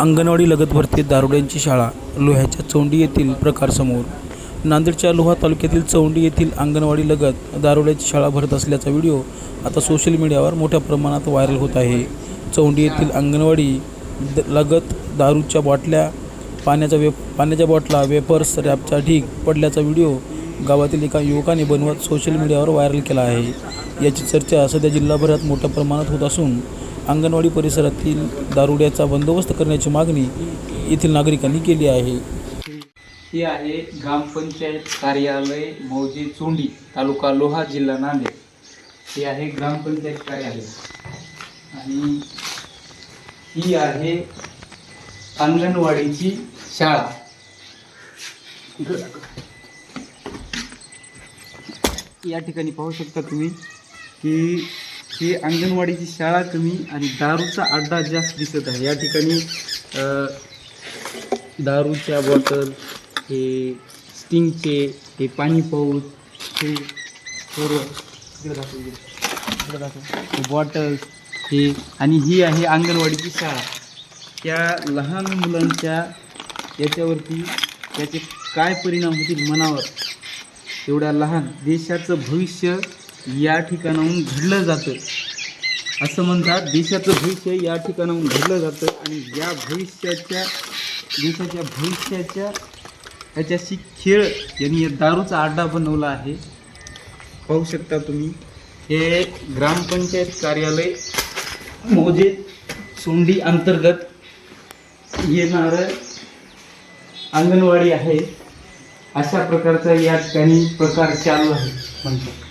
अंगणवाडी लगत भरते दारुड्यांची शाळा लोह्याच्या चौंडी येथील प्रकार समोर. नांदेडच्या लोहा तालुक्यातील चौंडी येथील अंगणवाडी लगत दारुड्याची शाळा भरत असल्याचा व्हिडिओ आता सोशल मीडियावर मोठ्या प्रमाणात व्हायरल होत आहे. चौंडी येथील अंगणवाडी द लगत दारूच्या बाटल्या पाण्याच्या वे पाण्याच्या बाटला वेपर्स रॅपचा ढीग पडल्याचा व्हिडिओ गावातील एका युवकाने बनवत सोशल मीडियावर व्हायरल केला आहे. याची चर्चा सध्या जिल्हाभरात मोठ्या प्रमाणात होत असून अंगणवाडी परिसरातील दारुड्याचा बंदोबस्त करण्याची मागणी येथील नागरिकांनी केली आहे. ही आहे ग्रामपंचायत कार्यालय मौजे चोंडी तालुका लोहा जिल्हा नांदेड. हे आहे ग्रामपंचायत कार्यालय. आणि ही आहे अंगणवाडीची शाळा. या ठिकाणी पाहू शकता तुम्ही की ही अंगणवाडीची शाळा कमी आणि दारूचा अड्डा जास्त दिसत आहे. या ठिकाणी दारूच्या बॉटल हे स्टिंगचे हे पाणी पाऊस हे सर्व हे बॉटल्स हे आणि ही आहे अंगणवाडीची शाळा. त्या लहान मुलांच्या याच्यावरती त्याचे काय परिणाम होतील मनावर? एवढ्या लहान देशाचं भविष्य या ठिकाणाहून घडलं जातं. असं म्हणतात देशाचं भविष्य या ठिकाणाहून घडलं जातं आणि या भविष्याच्या देशाच्या भविष्याच्या ह्याच्याशी खेळ यांनी या दारूचा अड्डा बनवला आहे. पाहू शकता तुम्ही हे ग्रामपंचायत कार्यालय मोजे सोंडी अंतर्गत येणारं अंगणवाडी आहे. अशा प्रकारचा या ठिकाणी प्रकार चालू आहे म्हणतात.